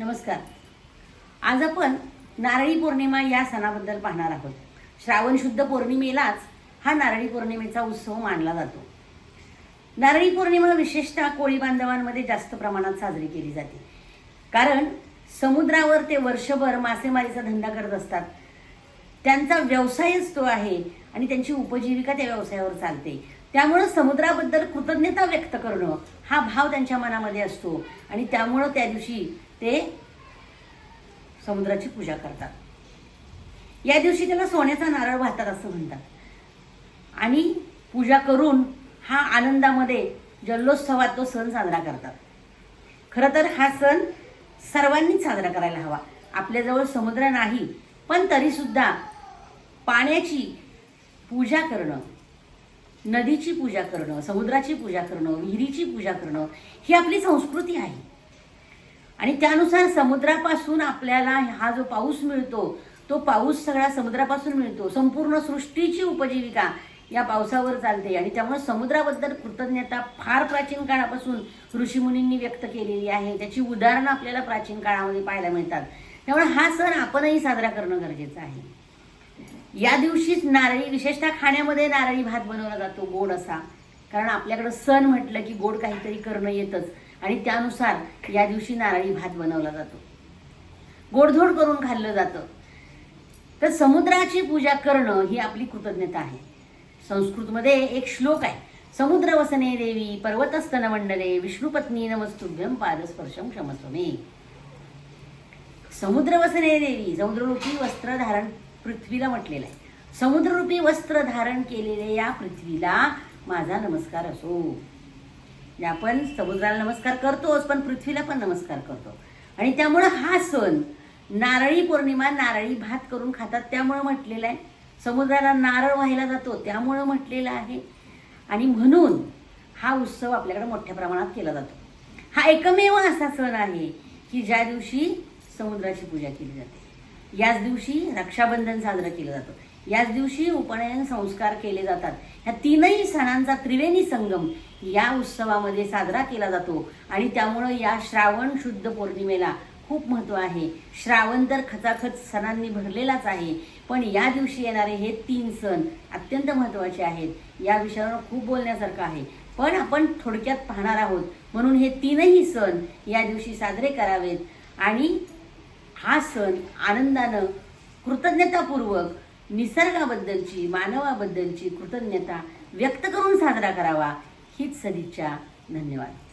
नमस्कार. आज आपण नारळी पौर्णिमा या सणाबद्दल पाहणार आहोत. श्रावण शुद्ध पौर्णिमेलाच हा नारळी पौर्णिमेचा उत्सव मानला जातो. नारळी पौर्णिमा विशेषतः कोळी बांधवांमध्ये जास्त प्रमाणात साजरी केली जाते. कारण समुद्रावर ते वर्षभर मासेमारीचा धंदा करत असतात. त्यांचा व्यवसायच तो आहे आणि त्यांची उपजीविका त्या व्यवसायावर चालते. त्यामुळं समुद्राबद्दल कृतज्ञता व्यक्त करणं हा भाव त्यांच्या मनामध्ये असतो आणि त्यामुळं त्या दिवशी ते समुद्राची पूजा करतात. या दिवशी त्याला सोन्याचा नारळ वाहतात असं म्हणतात. आणि पूजा करून हा आनंदामध्ये जल्लोत्सवात तो सण साजरा करतात. खरं तर हा सण सर्वांनीच साजरा करायला हवा. आपल्याजवळ समुद्र नाही पण तरीसुद्धा पाण्याची पूजा करणं नदीची पूजा करणं समुद्राची पूजा करणं विहिरीची पूजा करणं ही आपली संस्कृती आहे. आणि त्यानुसार समुद्रापासून आपल्याला हा जो पाऊस मिळतो तो पाऊस सगळा समुद्रापासून मिळतो. संपूर्ण सृष्टीची उपजीविका या पावसावर चालते. आणि त्यामुळे समुद्राबद्दल कृतज्ञता फार प्राचीन काळापासून ऋषीमुनींनी व्यक्त केलेली आहे. त्याची उदाहरणं आपल्याला प्राचीन काळामध्ये पाहायला मिळतात. त्यामुळे हा सण आपणही साजरा करणं गरजेचं आहे. या दिवशीच नारळी विशेषतः खाण्यामध्ये नारळी भात बनवला जातो गोड असा. कारण आपल्याकडं सण म्हटलं की गोड काहीतरी करणं येतच. आणि त्यानुसार या दिवशी नारळी भात बनवला जातो. गोडधोड करून खाल्लं जातं. तर समुद्राची पूजा करणं ही आपली कृतज्ञता आहे. संस्कृतमध्ये एक श्लोक आहे. समुद्र वसने देवी पर्वतस्तन मंडले विष्णुपत्नी नमस्तुभ्यम पादस्पर्शम क्षमस्वमे. समुद्रवसने देवी समुद्ररूपी वस्त्र धारण पृथ्वीला म्हटलेलं आहे. समुद्ररूपी वस्त्र धारण केलेले या पृथ्वीला माझा नमस्कार असो. आपण समुद्राला नमस्कार करतोच पण पृथ्वीला पण नमस्कार करतो. आणि त्यामुळं हा सण नारळी पौर्णिमा नारळी भात करून खातात त्यामुळं म्हटलेलं आहे. समुद्राला नारळ व्हायला जातो त्यामुळं म्हटलेलं आहे. आणि म्हणून हा उत्सव आपल्याकडे मोठ्या प्रमाणात केला जातो. हा एकमेव असा सण आहे की ज्या दिवशी समुद्राची पूजा केली जाते. याच दिवशी रक्षाबंधन साजरं केलं जातं. याच दिवशी उपनयन संस्कार केले जातात. ह्या तीनही सणांचा त्रिवेणी संगम या उत्सवामध्ये साजरा केला जातो. आणि त्यामुळं या श्रावण शुद्ध पौर्णिमेला खूप महत्त्व आहे. श्रावण तर खचाखच सणांनी भरलेलाच आहे. पण या दिवशी येणारे हे तीन सण अत्यंत महत्त्वाचे आहेत. या विषयावर खूप बोलण्यासारखं आहे. पण आपण थोडक्यात पाहणार आहोत. म्हणून हे तीनही सण या दिवशी साजरे करावेत. आणि हा सण आनंदानं कृतज्ञतापूर्वक निसर्गाबद्दलची मानवाबद्दलची कृतज्ञता व्यक्त करून साजरा करावा. हीच सदिच्छा. धन्यवाद.